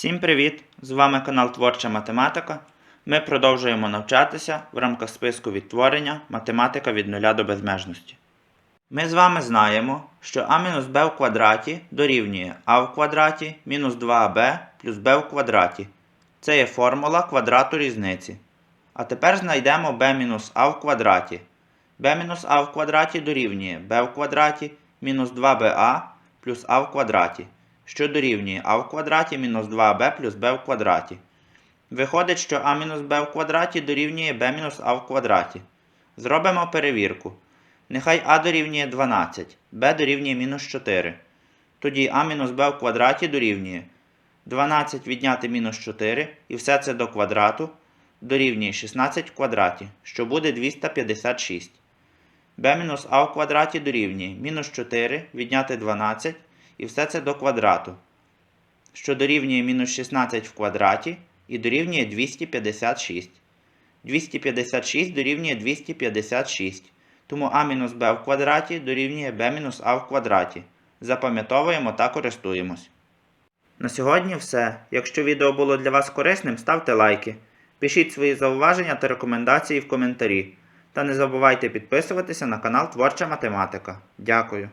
Всім привіт! З вами канал Творча Математика. Ми продовжуємо навчатися в рамках списку відтворення Математика від нуля до безмежності. Ми з вами знаємо, що а мінус b в квадраті дорівнює а в квадраті мінус 2ab плюс b в квадраті. Це є формула квадрату різниці. А тепер знайдемо b мінус а в квадраті. b мінус а в квадраті дорівнює b в квадраті мінус 2ba плюс а в квадраті, що дорівнює а в квадраті мінус 2b плюс b в квадраті. Виходить, що а мінус b в квадраті дорівнює b мінус а в квадраті. Зробимо перевірку. Нехай а дорівнює 12, b дорівнює мінус 4. Тоді а мінус b в квадраті дорівнює 12 відняти мінус 4 і все це до квадрату дорівнює 16 в квадраті, що буде 256. b мінус а в квадраті дорівнює мінус 4 відняти 12 і все це до квадрату, що дорівнює мінус 16 в квадраті і дорівнює 256. 256 дорівнює 256. Тому а мінус b в квадраті дорівнює b мінус а в квадраті. Запам'ятовуємо та користуємось. На сьогодні все. Якщо відео було для вас корисним, ставте лайки. Пишіть свої зауваження та рекомендації в коментарі. Та не забувайте підписуватися на канал Творча Математика. Дякую.